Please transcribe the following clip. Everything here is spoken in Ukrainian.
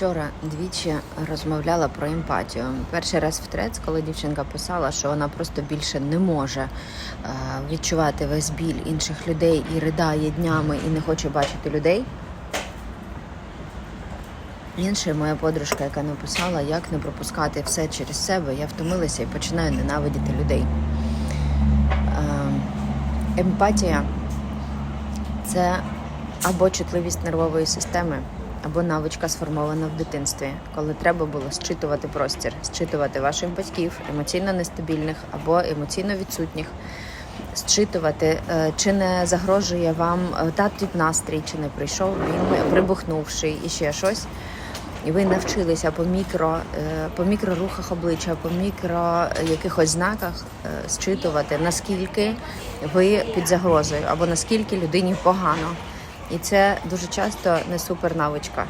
Вчора двічі розмовляла про емпатію. Перший раз в трец, коли дівчинка писала, що вона просто більше не може е, відчувати весь біль інших людей і ридає днями і не хоче бачити людей. Інша моя подружка, яка написала, як не пропускати все через себе, я втомилася і починаю ненавидіти людей. Е, Емпатія це або чутливість нервової системи, або навичка сформована в дитинстві, коли треба було зчитувати простір, зчитувати ваших батьків, емоційно нестабільних або емоційно відсутніх, зчитувати, е, чи не загрожує вам е, татів настрій, чи не прийшов він прибухнувший і ще щось. І ви навчилися по мікро, е, по мікрорухах обличчя, по мікро якихось знаках зчитувати, наскільки ви під загрозою або наскільки людині погано. І це дуже часто не супер навичка.